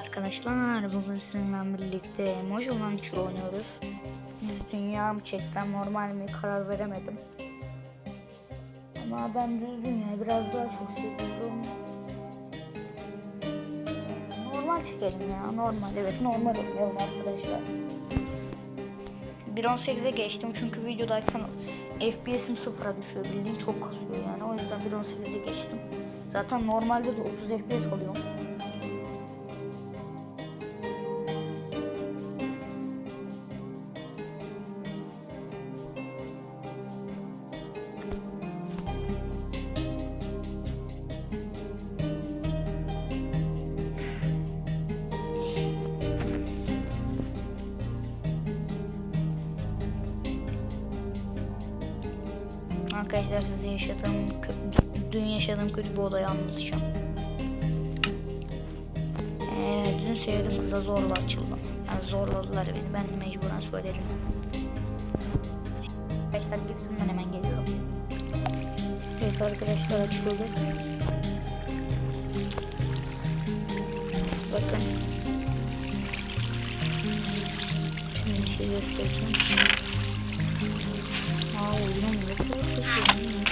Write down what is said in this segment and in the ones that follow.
arkadaşlar bugün sizinle birlikte emoji olan oynuyoruz. Düz dünya mı çeksem normal mi karar veremedim. Ama ben düz dünyayı biraz daha çok seviyorum. Normal çekelim ya normal evet normal oynayalım arkadaşlar. 1.18'e geçtim çünkü videodayken FPS'im sıfıra düşüyor bildiğin çok kasıyor yani o yüzden 1.18'e geçtim. Zaten normalde de 30 FPS oluyor. Yaşadığım, dün yaşadığım kötü bir olayı anlatacağım. Ee, dün sevdiğim kıza zorla açıldım. Yani zorladılar beni. Ben de mecburen söyledim. Arkadaşlar gitsin ben hemen geliyorum. Evet arkadaşlar açıldı. Bakın. Şimdi bir şey göstereceğim. Aa oyunum ne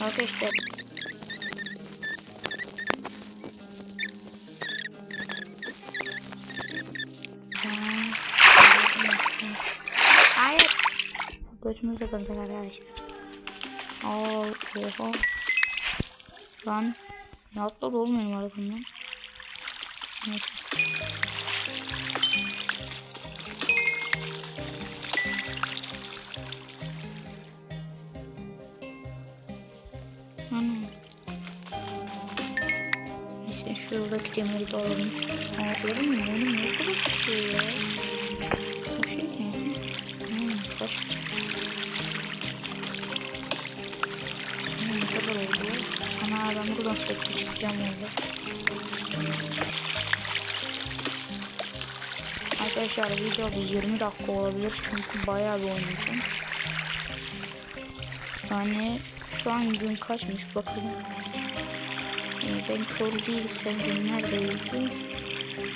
Arkadaşlar Hayır. Götümüzde kalacak arkadaşlar. Oha. Lan. Ne atladı oğlum benim arabamdan. Neyse. Ana. Neyse şuradaki demiri de alalım. Aa, oğlum oğlum ne kadar kısıyor ya. Bu şey ne? Hmm, taş. Hmm, ne kadar oldu? Ana ben buradan sekte çıkacağım orada. Arkadaşlar video bir 20 dakika olabilir çünkü bayağı bir oynayacağım. Yani şu an gün kaçmış bakalım. Ee, ben kör değilsem gün neredeydi?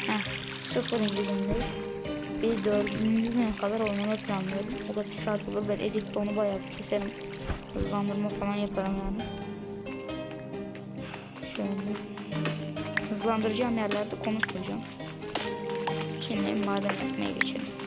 Heh, sıfırıncı gündeyim. Bir dördüncü güne kadar oynamayı planlıyorum. O da bir saat olur. Ben editte onu bayağı keserim. Hızlandırma falan yaparım yani. Şöyle. Hızlandıracağım yerlerde konuşmayacağım. Şimdi maden yapmaya geçelim.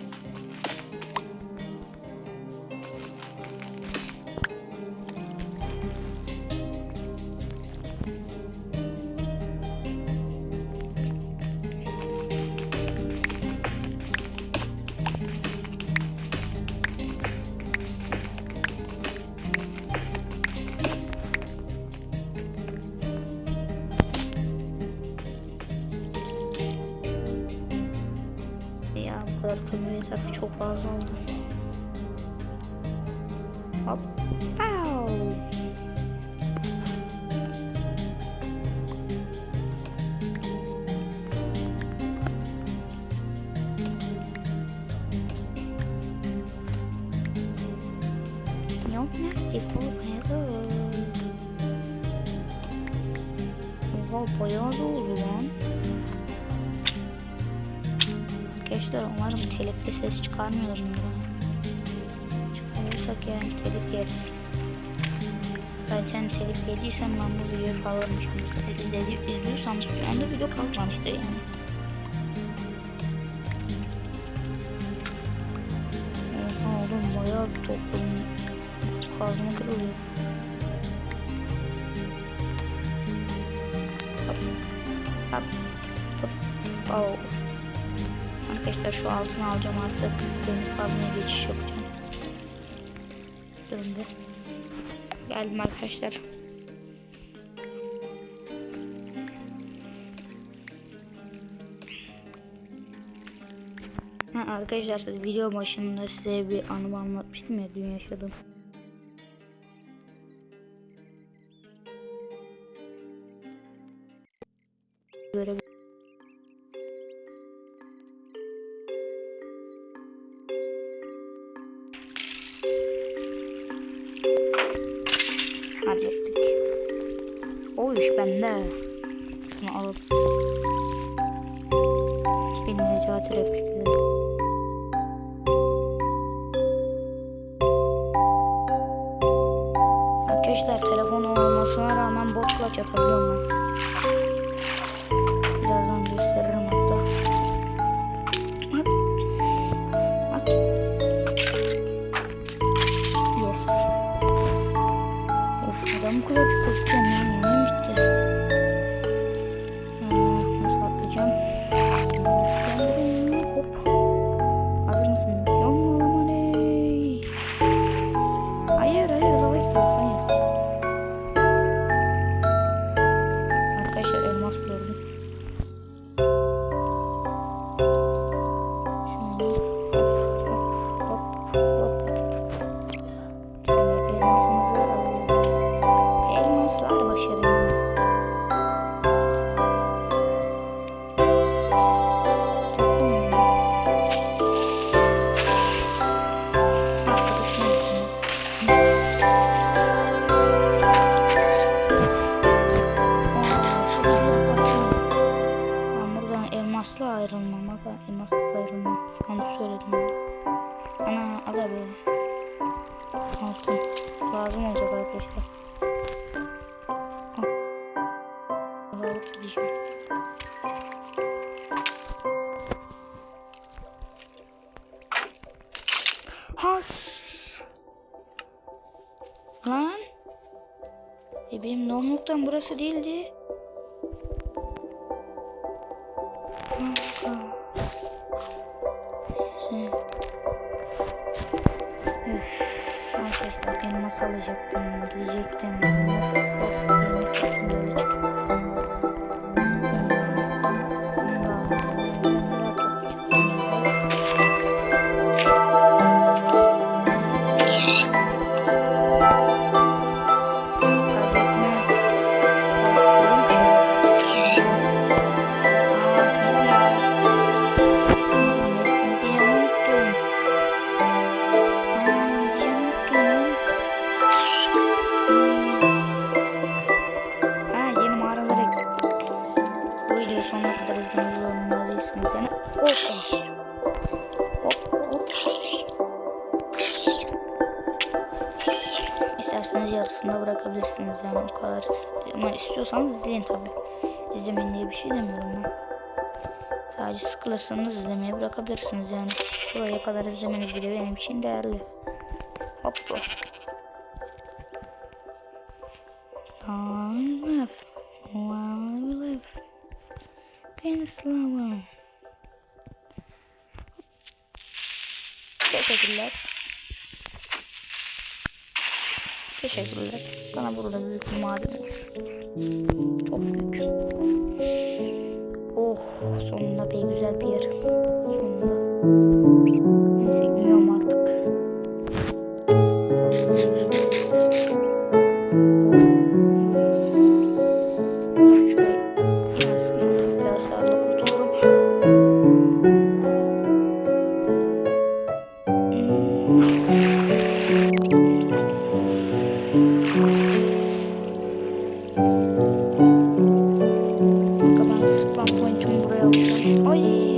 Ya bu kadar kılıyor yeter çok fazla oldu. Hop. Pow. Yok nasty forever. Oha bayağı da oldu lan. Arkadaşlar umarım telifli ses çıkarmıyorlar bunlar. Çıkarırsak yani telif yeriz. Zaten telif yediysem ben bu videoyu kaldırmışım. Siz izledi, izliyorsanız şu anda video kalkmamıştır yani. Oha oğlum bayağı bir topladım. Kazma kırılıyor. Hop. Hop. Oh. Arkadaşlar şu altını alacağım artık. Demir kazmaya geçiş yapacağım. Döndü. Geldim arkadaşlar. Ha, arkadaşlar siz video başında size bir anımı anlatmıştım ya dün yaşadım. Bot clutch atabiliyorum ben. Söyledim. Ana aga be. Altın. Lazım olacak arkadaşlar. Al. Alıp gideceğim. Has. Lan. E benim noktam burası değildi. てんの istiyorsanız izleyin tabi. İzlemeyin diye bir şey demiyorum ben. Sadece sıkılırsanız izlemeye bırakabilirsiniz yani. Buraya kadar izlemeniz bile benim için değerli. Hoppa. Left while we live. Can slower. Teşekkürler. Teşekkürler. Bana burada büyük bir maden düşür. Çok büyük. Oh sonunda bir güzel bir yer. Sonunda. PowerPoint Umbrella. Né? Oi!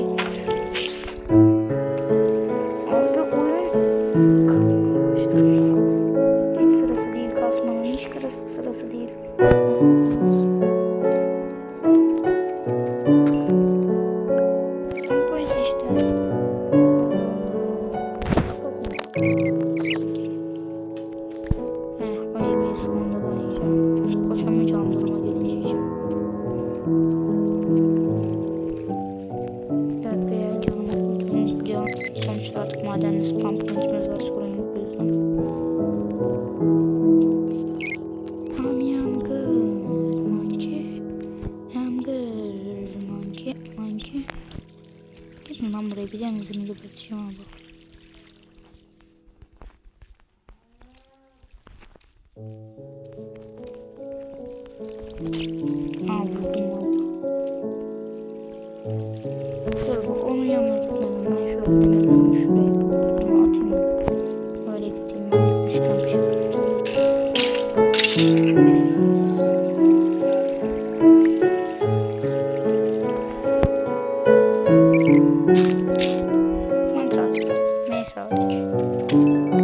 Aa vurdum valla. Dur bu onun yanına gitmedim. Ben şöyle denedim şuraya. Atayım. Öyle gideyim ben bir şey. Minecraft. Neyse.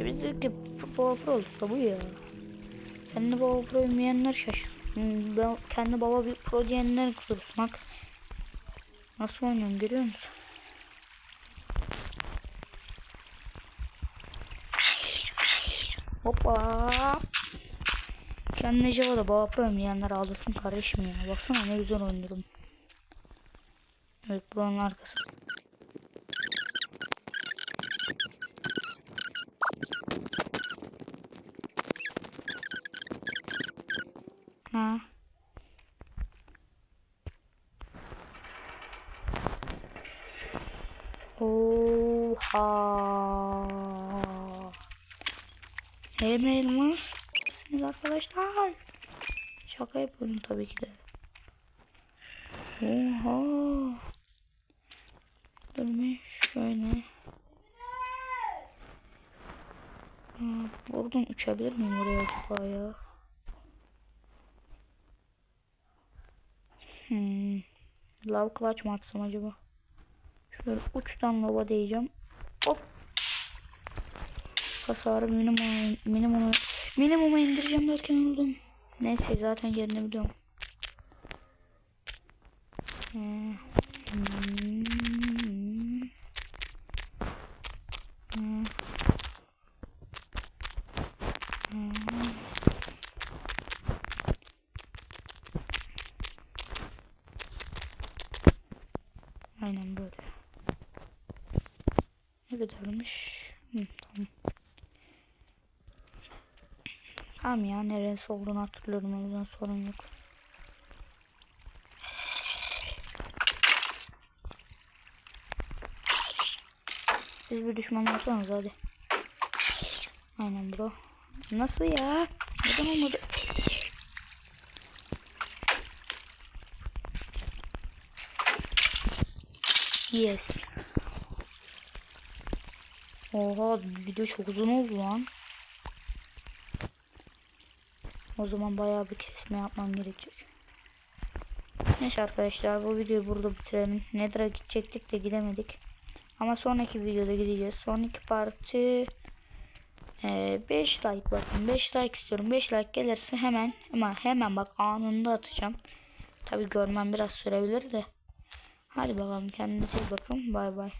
İşte biz dedik ki baba pro olduk da bu ya. Kendi baba pro bilmeyenler şaşır. Hmm, Ben kendi baba pro diyenler kusursun bak. Nasıl oynuyorum görüyor musun? Hoppa. Kendine Java'da baba pro oynayanlar ağlasın kardeşim ya. Baksana ne güzel oynuyorum. Evet buranın arkası. Hem elmas. Siz arkadaşlar. Şaka yapıyorum tabii ki de. Oha. Dur şöyle. Buradan uçabilir miyim oraya acaba ya? Hmm. Love clutch mı atsam acaba? Şöyle uçtan lava değeceğim. Hasarı minimum minimum minimuma indireceğim derken öldüm. Neyse zaten yerini biliyorum. Hmm. Hmm. Hmm. Aynen böyle. Ne kadarmış? Hı, tamam. Tamam ya neresi olduğunu hatırlıyorum o yüzden sorun yok. Siz bir düşman olsanız hadi. Aynen bro. Nasıl ya? Neden olmadı? Yes. Oha video çok uzun oldu lan. O zaman bayağı bir kesme yapmam gerekecek. Neyse arkadaşlar bu videoyu burada bitirelim. Nether'a gidecektik de gidemedik. Ama sonraki videoda gideceğiz. Sonraki parti 5 like bakın 5 like istiyorum. 5 like gelirse hemen hemen hemen bak anında atacağım. Tabi görmem biraz sürebilir de. Hadi bakalım kendinize bakın. Bay bay.